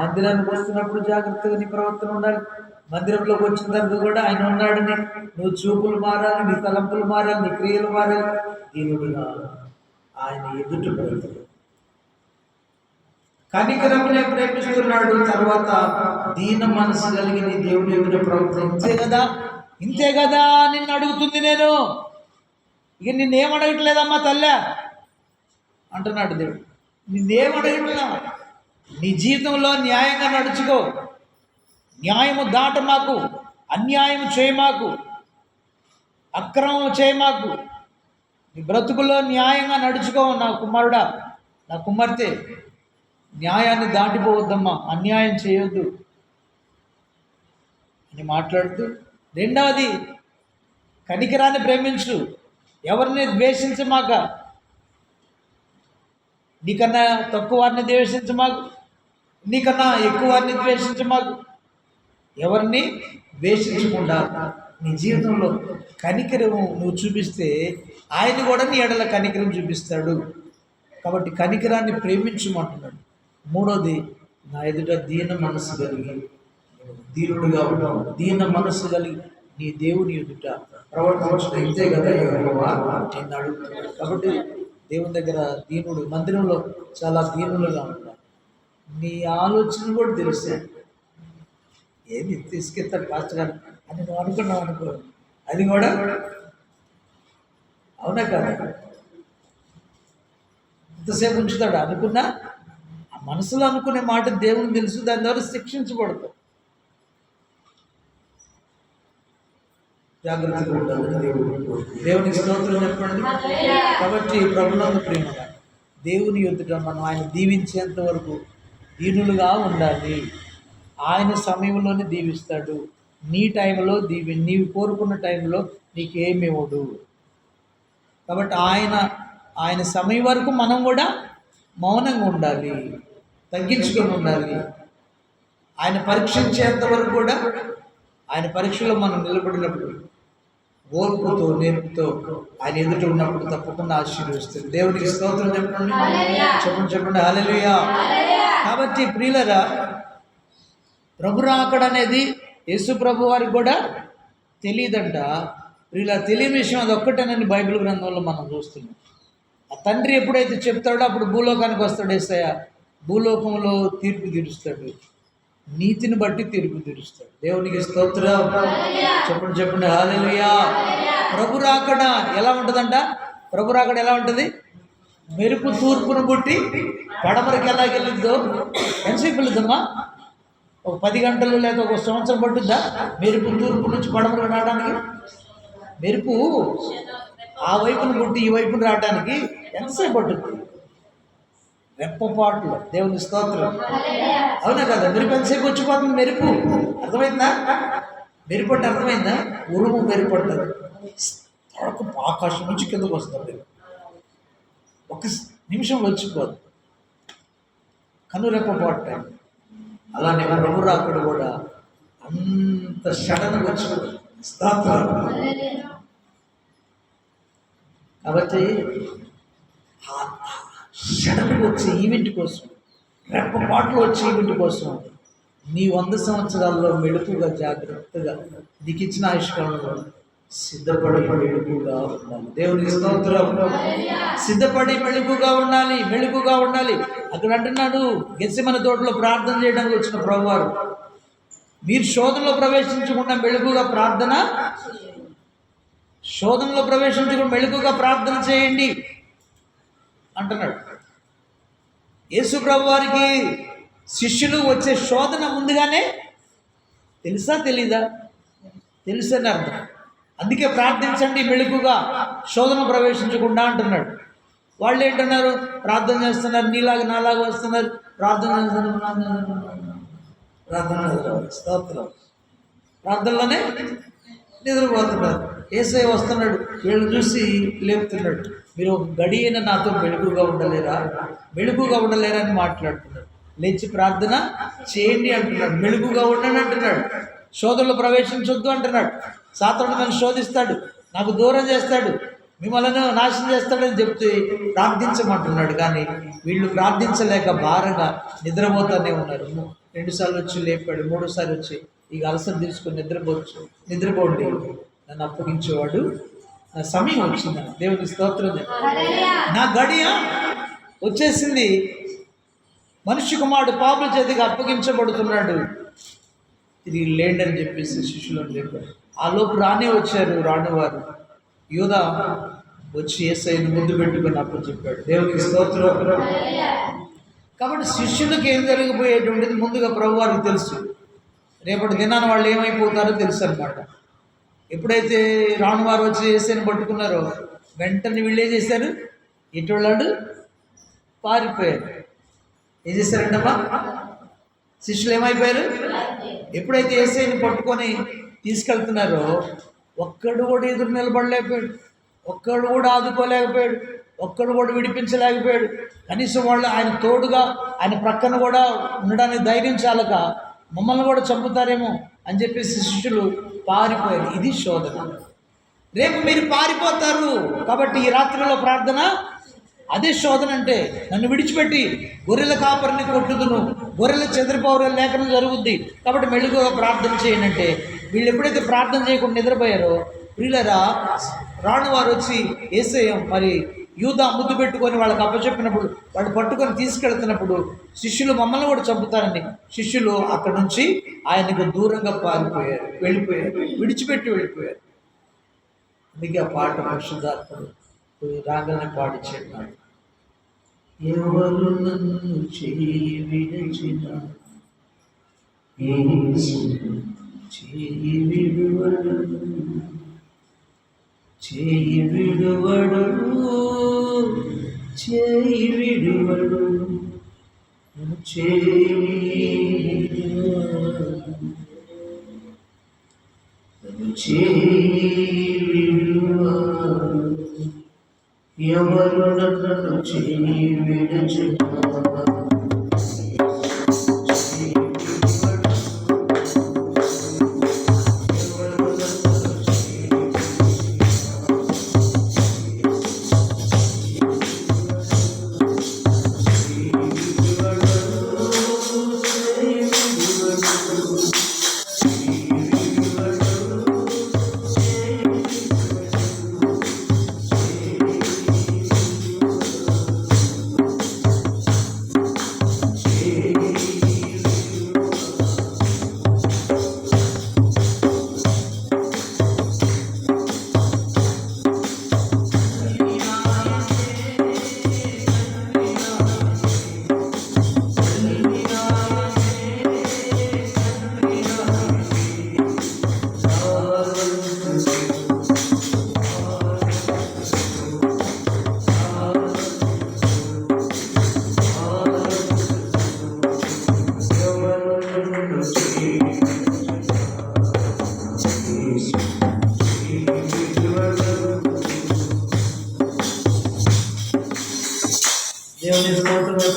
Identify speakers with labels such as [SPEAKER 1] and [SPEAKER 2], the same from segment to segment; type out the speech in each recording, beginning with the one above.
[SPEAKER 1] మందిరానికి వస్తున్నప్పుడు జాగ్రత్తగా నీ ప్రవర్తన ఉండాలి. మందిరంలోకి వచ్చిన తర్వాత కూడా ఆయన ఉన్నాడని నువ్వు చూపులు మారాలి నీ తలంపులు మారాలి నీ క్రియలు మారాలి. దీనుడిగా ఆయన ఎదుట ప్రవర్తన కనికరమునే ప్రేమిస్తున్నాడు. తర్వాత దీన మనసు కలిగి నీ దేవుని ఎదుట ప్రవర్తన ఇంతే కదా? ఇంతే కదా? నిన్ను అడుగుతుంది నేను. ఇక నిన్నేం అడగట్లేదమ్మా తల్లే? అంటున్నాడు దేవుడు. నిన్నేం అడగట్లేదా నీ జీవితంలో న్యాయంగా నడుచుకో. న్యాయము దాట మాకు అన్యాయం చేయమాకు అక్రమం చేయమాకు. నీ బ్రతుకులో న్యాయంగా నడుచుకో నా కుమారుడా నా కుమార్తె. న్యాయాన్ని దాటిపోవద్దమ్మా అన్యాయం చేయొద్దు. అని మాట్లాడుతూ రెండవది కనికరాన్ని ప్రేమించు. ఎవరిని ద్వేషించమాక? నీకన్నా తక్కువ వారిని ద్వేషించమాకు? నీకన్నా ఎక్కువ ద్వేషించమాకు ఎవరిని ద్వేషించకుండా నీ జీవితంలో కనికరం నువ్వు చూపిస్తే ఆయన కూడా నీ ఎడల కనికరం చూపిస్తాడు. కాబట్టి కనికరాన్ని ప్రేమించమంటున్నాడు. మూడోది నా ఎదుట దీన మనసు కలిగి దీనుడుగా ఉండవు దీన మనసు కలిగి నీ దేవుని ఎదుట ప్రవర్తించడం ఇంతే కదా నేను అడుగుతున్నాడు కాబట్టి దేవుని దగ్గర దీనుడు మందిరంలో చాలా దీనులుగా ఉంటాడు నీ ఆలోచన కూడా తెలుసే ఏది తీసుకెళ్తాడు పాస్టర్ గారు? అని నువ్వు అనుకున్నావు అనుకో. అది కూడా అవునా కదా? ఇంతసేపు ఉంచుతాడు. అనుకున్నా? ఆ మనసులో అనుకునే మాట దేవుని తెలుసు. దాని ద్వారా శిక్షించబడతావు. జాగ్రత్తగా ఉండాలని దేవుడు దేవునికి స్తోత్రం చెప్పండి. కాబట్టి ప్రభునందు ప్రేమగా దేవుని ఎదుట మనం ఆయన దీవించేంత వరకు దీనులుగా ఉండాలి. ఆయన సమయంలోనే దీవిస్తాడు. నీ టైంలో దీవి నీవు కోరుకున్న టైంలో నీకేమి ఇవ్వడు. కాబట్టి ఆయన ఆయన సమయం వరకు మనం కూడా మౌనంగా ఉండాలి. తగ్గించుకొని ఉండాలి. ఆయన పరీక్షించేంత వరకు కూడా ఆయన పరీక్షలో మనం నిలబడినప్పుడు ఓర్పుతో నేర్పుతో ఆయన ఎదుట ఉన్నప్పుడు తప్పకుండా ఆశీర్వదిస్తుంది దేవునికి స్తోత్రం చెప్పండి. చెప్పండి చెప్పండి. హల్లెలూయా. కాబట్టి ప్రియులరా ప్రభు రాకడ అనేది యేసు ప్రభు వారికి కూడా తెలియదంట ప్రియుల తెలియని విషయం అది ఒక్కటేనని బైబిల్ గ్రంథంలో మనం చూస్తున్నాం. ఆ తండ్రి ఎప్పుడైతే చెప్తాడో అప్పుడు భూలోకానికి వస్తాడు ఏసయ్య. భూలోకంలో తీర్పు తీరుస్తాడు. నీతిని బట్టి తీర్పు తీరుస్తాడు. దేవునికి స్తోత్రం. చెప్పండి చెప్పండి. హాలెలుయా ప్రభు రాకడ ఎలా ఉంటుందంట? ప్రభు రాకడ ఎలా ఉంటుంది? మెరుపు తూర్పును పుట్టి పడమరికి ఎలా వెళ్ళిద్దో ఎంతసేపు వెళ్ళిద్దమ్మా ఒక పది గంటలు లేక ఒక సంవత్సరం పట్టుద్దా? మెరుపు తూర్పు నుంచి పడమరకు రావడానికి? మెరుపు ఆ వైపును పుట్టి ఈ వైపును రావడానికి ఎంతసేపు పట్టుద్ది? రెప్పపాట్లు దేవుని స్తోత్రం. అవునా కదా? మెరుపు ఎంతసేపు వచ్చిపోతుంది? మెరుపు. అర్థమైందా? మెరుపు అంటే అర్థమైందా? ఉరుము మెరుపు అంటారు ఆకాశం నుంచి కిందకు వస్తుంది ఒక్క ఒక నిమిషంలో వచ్చిపోదు. కనురెప్పపాటు టైం. అలానే ప్రభు రాకడ కూడా అంత సడన్గా వచ్చిపోదు. కాబట్టి సడన్గా వచ్చే ఈవెంట్ కోసం రెప్పపాట్లు వచ్చే ఈవెంట్ కోసం నీ వంద సంవత్సరాల్లో మెడుపుగా జాగ్రత్తగా నీకు ఇచ్చిన ఆయుష్కాలంలో సిద్ధపడి మెడుపుగా ఉండాలి. దేవుని స్తోత్రం. సిద్ధపడి మెళుకుగా ఉండాలి మెళుకుగా ఉండాలి. అక్కడ అంటున్నాడు గెస్సిమన తోటలో ప్రార్థన చేయడానికి వచ్చిన ప్రభువారు. మీరు శోధనలో ప్రవేశించకుండా మెళుకుగా ప్రార్థన శోధనలో ప్రవేశించకుండా మెళుకుగా ప్రార్థన చేయండి అంటున్నాడు. యేసు ప్రభు వారికి శిష్యులు వచ్చే శోధన ముందుగానే తెలుసా తెలీదా? తెలుసని అర్థం. అందుకే ప్రార్థించండి మెళుకుగా శోధన ప్రవేశించకుండా అంటున్నాడు. వాళ్ళు ఏంటన్నారు ప్రార్థన చేస్తున్నారు నీలాగా నాలాగా వస్తున్నారు. ప్రార్థన చేస్తున్నారు ప్రార్థన స్తోత్రం. ప్రార్థనలోనే నిద్రపోతున్నారు ఏసై వస్తున్నాడు వీళ్ళు చూసి లేపుతున్నాడు. మీరు ఒక గడి నాతో మెలుగుగా ఉండలేరా? మెలుగుగా ఉండలేరా అని మాట్లాడుతున్నాడు. లేచి ప్రార్థన చేయండి అంటున్నాడు. మెలుగుగా ఉండండి అంటున్నాడు. శోధనలు ప్రవేశించొద్దు అంటున్నాడు. సాతాను నన్ను శోధిస్తాడు నాకు దూరం చేస్తాడు మిమ్మల్ని నాశనం చేస్తాడని చెప్తే ప్రార్థించమంటున్నాడు. కానీ వీళ్ళు ప్రార్థించలేక భారంగా నిద్రపోతానే ఉన్నారు. రెండుసార్లు వచ్చి లేపాడు మూడోసారి వచ్చి ఇక అలసట తీసుకొని నిద్రపోవచ్చు నిద్రపోండి. నన్ను అప్పగించేవాడు. నా సమయం వచ్చింది. దేవుని స్తోత్రం నా గడియ వచ్చేసింది. మనిషి కుమారుడు పాపల చేతికి అప్పగించబడుతున్నాడు. తిరిగి లేండి అని చెప్పేసి శిష్యులను లేపాడు. ఆ లోపు రానే వచ్చారు రానివారు. యూద వచ్చి ఏసైని ముందు పెట్టుకుని అప్పుడు చెప్పాడు దేవునికి స్తోత్రం. కాబట్టి శిష్యులకు ఏం జరిగిపోయేటువంటిది ముందుగా ప్రభు వారికి తెలుసు. రేపటి దినాన వాళ్ళు ఏమైపోతారో తెలుసు అనమాట ఎప్పుడైతే రానువారు వచ్చి ఏసైని పట్టుకున్నారో వెంటనే వీళ్ళు ఏం చేశారు? ఇటువంటి పారిపోయారు. ఏం చేశారంటమ్మా? శిష్యులు ఏమైపోయారు? ఎప్పుడైతే ఏసైని పట్టుకొని తీసుకెళ్తున్నారో ఒక్కడు కూడా ఎదురు నిలబడలేకపోయాడు. ఒక్కడు కూడా ఆదుకోలేకపోయాడు. ఒక్కడు కూడా విడిపించలేకపోయాడు. కనీసం వాళ్ళు ఆయన తోడుగా ఆయన ప్రక్కన కూడా ఉండడానికి ధైర్యం చాలక మమ్మల్ని కూడా చంపుతారేమో అని చెప్పేసి శిష్యులు పారిపోయారు. ఇది శోధన. రేపు మీరు పారిపోతారు కాబట్టి ఈ రాత్రిలో ప్రార్థన. అదే శోధన అంటే నన్ను విడిచిపెట్టి గొర్రెల కాపరిని కొట్టుదును. గొర్రెల చెదిరిపోవరం లేఖనం జరుగుద్ది. కాబట్టి మెళ్ళుగా ప్రార్థన చేయనంటే వీళ్ళు ఎప్పుడైతే ప్రార్థన చేయకుండా నిద్రపోయారో ప్రియులరా రాను వారు వచ్చి ఏసేయం మరి యూదా ముద్దు పెట్టుకొని వాళ్ళకి అప్పచెప్పినప్పుడు వాళ్ళు పట్టుకొని తీసుకెళ్తున్నప్పుడు శిష్యులు మమ్మల్ని కూడా చంపుతారని శిష్యులు అక్కడ నుంచి ఆయనకు దూరంగా పారిపోయారు వెళ్ళిపోయారు విడిచిపెట్టి వెళ్ళిపోయారు. అందుకే ఆ పాట పరిశుద్ధాత్ముడు రాగానే పాడించాడు ఎవరు నన్ను చేయి విడిచిన యేసు చేయి విడువడు చేయి విడువడు చేయి విడువడు నన్ను చేయి విడువడు. నన్ను చేయి విడువడు. ఎవరు నన్ను చేయి విడచిన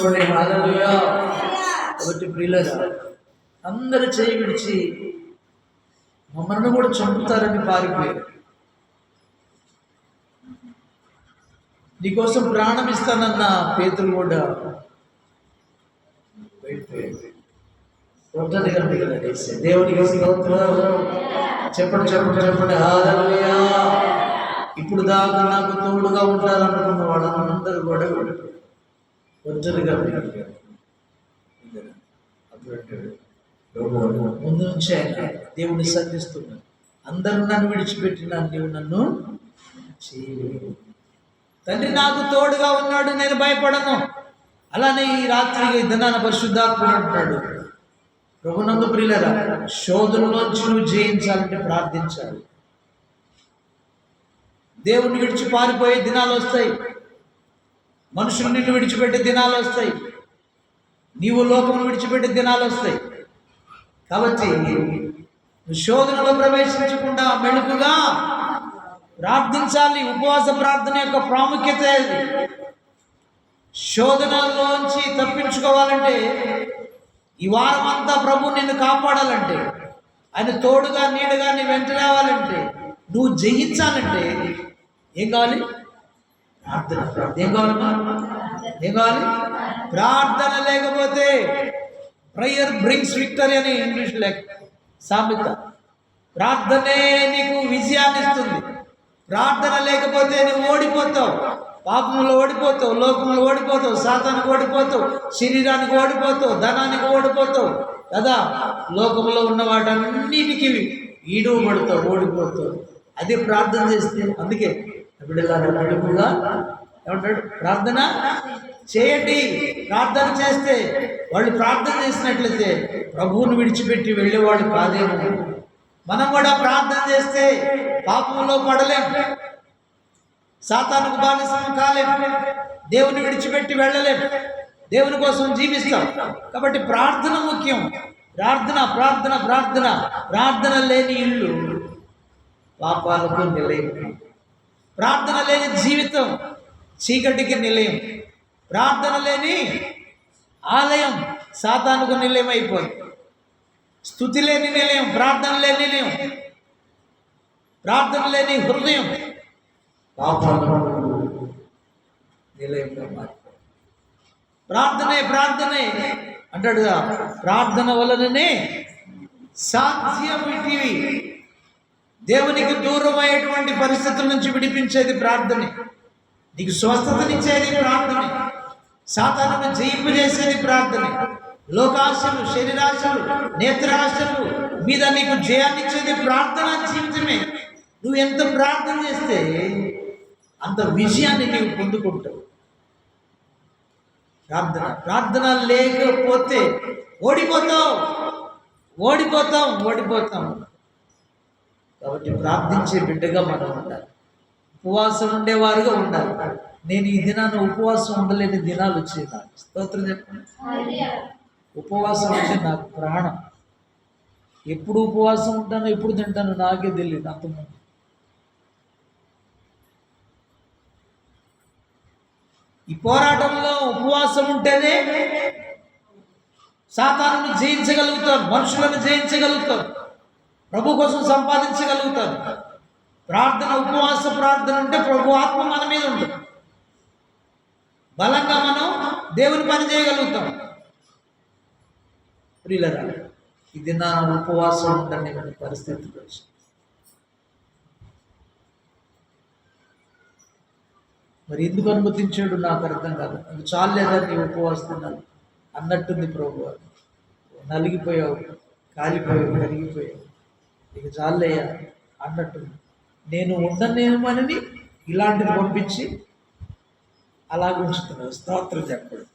[SPEAKER 1] హల్లెలూయా కాబట్టి ప్రియులరా అందరూ చేయి విడిచి మమ్మల్ని కూడా చంపుతారని పారిపోయారు. నీకోసం ప్రాణం ఇస్తానన్న పేతులు కూడా ఒంటరిగా మిగిలిన దేవునికి స్తోత్రం చెప్పండి చెప్పండి చెప్పండి. ఇప్పుడు దాకా నాకు తోడుగా ఉంటారనుకున్న వాళ్ళందరూ కూడా ఒంటరిగా మిగిలారు అప్పుడు అంటాడు "యెహోవా, ముందు నుంచి ఆయన సంధిస్తున్నాడు. అందరూ నన్ను విడిచిపెట్టిన నీవు నన్ను తండ్రి నాకు తోడుగా ఉన్నాడు నేను భయపడను. అలానే ఈ రాత్రి దినాన పరిశుద్ధాత్ముడు అంటున్నాడు. ప్రభునందు ప్రియులరా శోధనలోంచి నువ్వు జయించాలంటే ప్రార్థించాలి. దేవుని విడిచి పారిపోయే దినాలు వస్తాయి. మనుషులు నిన్ను విడిచిపెట్టే దినాలు వస్తాయి. నీవు లోకమును విడిచిపెట్టే దినాలు వస్తాయి. కాబట్టి శోధనలో ప్రవేశించకుండా మెళుకుగా ప్రార్థించాలి. ఉపవాస ప్రార్థన యొక్క ప్రాముఖ్యత అది శోధనలోంచి తప్పించుకోవాలంటే ఈ వారం అంతా ప్రభు నిన్ను కాపాడాలంటే ఆయన తోడుగా నీడగా నీ వెంట రావాలంటే నువ్వు జయించాలంటే ఏం కావాలి? ఏం కావాలమ్మా ఏం కావాలి? ప్రార్థన లేకపోతే ప్రేయర్ బ్రింగ్స్ విక్టరీ అని ఇంగ్లీష్ లెక్ సామెత. ప్రార్థనే నీకు విజయాన్ని ఇస్తుంది. ప్రార్థన లేకపోతే నువ్వు ఓడిపోతావు. పాపంలో ఓడిపోతావు లోకంలో ఓడిపోతావు సాతానికి ఓడిపోతావు శరీరానికి ఓడిపోతావు ధనానికి ఓడిపోతావు. కదా? లోకంలో ఉన్న వాటన్నిటికీ ఈడు ఓడిపోతావు అదే ప్రార్థన చేస్తే అందుకే బిడ్డలారా నడుపుగా ఏమంటాడు? ప్రార్థన చేయండి. ప్రార్థన చేస్తే వాళ్ళు ప్రార్థన చేసినట్లయితే ప్రభువుని విడిచిపెట్టి వెళ్ళేవాళ్ళు కాదేమో. మనం కూడా ప్రార్థన చేస్తే పాపంలో పడలేం. సాతానుకు బానిసం కాలేం. దేవుని విడిచిపెట్టి వెళ్ళలేం. దేవుని కోసం జీవిస్తాం. కాబట్టి ప్రార్థన ముఖ్యం. ప్రార్థన ప్రార్థన ప్రార్థన. ప్రార్థన లేని ఇల్లు పాపాలకు నిలయం. ప్రార్థన లేని జీవితం చీకటికి నిలయం. ప్రార్థన లేని ఆలయం సాతానుకు నిలయం అయిపోయింది స్థుతి లేని నిలయం ప్రార్థన లేని నిలయం ప్రార్థన లేని హృదయం నిలయంగా మారిపోయింది ప్రార్థనే ప్రార్థనే అంటాడు ప్రార్థన వలననే సాధ్యమిటివి దేవునికి దూరమైనటువంటి పరిస్థితుల నుంచి విడిపించేది ప్రార్థనే. నీకు స్వస్థతనిచ్చేది ప్రార్థనే. జయింపు జయింపజేసేది ప్రార్థనే. లోకాశలు శరీరాశలు నేత్రాశలు మీద నీకు జయాన్నిచ్చేది ప్రార్థన జీవితమే. నువ్వు ఎంత ప్రార్థన చేస్తే అంత విజయాన్ని నీవు పొందుకుంటావు. ప్రార్థన. ప్రార్థన లేకపోతే ఓడిపోతావు. ఓడిపోతాం ఓడిపోతాం కాబట్టి ప్రార్థించే బిడ్డగా మనం ఉండాలి. ఉపవాసం ఉండేవారుగా ఉండాలి. నేను ఈ దినాన్ని ఉపవాసం ఉండలేని దినాలు వచ్చాయి నాకు. స్తోత్రం చెప్పండి. ఉపవాసం అంటే నాకు ప్రాణం. ఎప్పుడు ఉపవాసం ఉంటానో ఎప్పుడు తింటానో నాకే తెలియదు అంతకుముందు ఈ పోరాటంలో ఉపవాసం ఉంటేనే సాతాను జయించగలుగుతారు మనుషులను జయించగలుగుతారు ప్రభు కోసం సంపాదించగలుగుతారు. ప్రార్థన ఉపవాస ప్రార్థన ఉంటే ప్రభు ఆత్మ మన మీద ఉంటుంది. బలంగా మనం దేవుని పని చేయగలుగుతాం. ప్రియులరా ఇది నా ఉపవాసం ఉండండి మన పరిస్థితి మరి ఎందుకు అనుమతించాడు? నాకు అర్థం కాదు. అది చాలు నీ ఉపవాస్తున్నాను అన్నట్టుంది ప్రభు. నలిగిపోయావు కాలిపోయావు కరిగిపోయావు. ఇక చాలయ్యా అన్నట్టుంది నేను ఉండనేమని ఇలాంటిది పంపించి అలాగ ఉంచుతున్నాడు. స్తోత్రం చెప్పడు.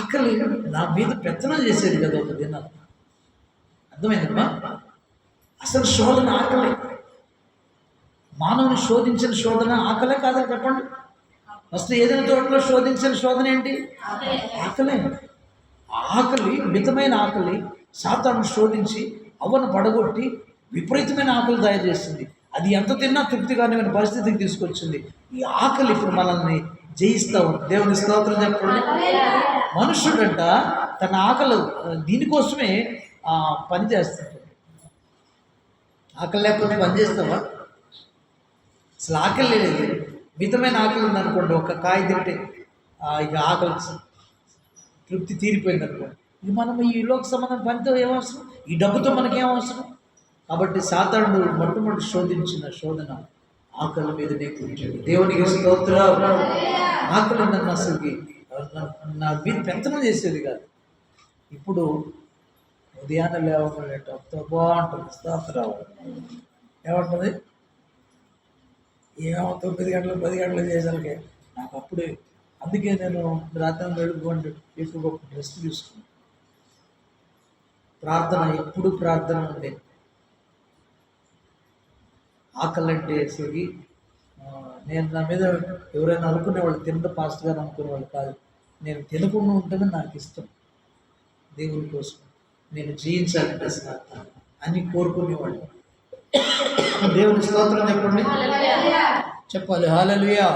[SPEAKER 1] ఆకలి నా మీద పెత్తనం చేసేది కదా ఒక దినం. అర్థమైందమ్మా? అసలు శోధన ఆకలి. మానవుని శోధించిన శోధన ఆకలే కాదా చెప్పండి. ఫస్ట్ ఏదైనా తోటలో శోధించిన శోధన ఏంటి? ఆకలే. ఆకలి మితమైన ఆకలి సాతాను శోధించి అవ్వను పడగొట్టి విపరీతమైన ఆకలి తయారు చేస్తుంది. అది ఎంత తిన్నా తృప్తి కానివైన పరిస్థితికి తీసుకొచ్చింది. ఈ ఆకలి ఇప్పుడు మనల్ని జయిస్తా ఉంది. దేవుని స్తోత్రం చెప్పండి. మనుషుడంట తన ఆకలి దీనికోసమే పని చేస్తాడు ఆకలి లేకపోతే పని చేస్తావా? అసలు ఆకలి లేదు. మితమైన ఆకలి ఉందనుకోండి ఒక కాయ తింటే ఇక ఆకలి తృప్తి తీరిపోయింది అనుకోండి మనం ఈ లోక సంబంధం పనితో ఏమవసరం ఈ డబ్బుతో మనకేం అవసరం? కాబట్టి సాతానుడు మొట్టమొదటి శోధించిన శోధన ఆకలి మీద కూర్చోండి దేవునికి స్తోత్ర ఆకలి నన్ను అసలుకి నా- మీద పెంతనం చేసేది కాదు. ఇప్పుడు ఉదయాన్నే లేవకుండా బాగుంటుంది స్తోత్రం ఏమంటుంది? ఏమో తొమ్మిది గంటలు పది గంటలు చేసరికి నాకు అప్పుడే అందుకే నేను రాత్రి వెళ్ళుకోండి ఎక్కువ రెస్ట్ తీసుకున్నాను. ప్రార్థన ఎప్పుడు ప్రార్థన ఉండే ఆకలి అంటే ఆ, నేను నా మీద ఎవరైనా అనుకునేవాళ్ళు తినడం ఫాస్ట్గా అనుకునేవాళ్ళు కాదు. నేను తినకుండా ఉంటేనే నాకు ఇష్టం. దేవుని కోసం నేను జయించాలి ప్రశ్న అని కోరుకునేవాళ్ళు దేవుని స్తోత్రం చెప్పండి చెప్పాలి హాలలుయా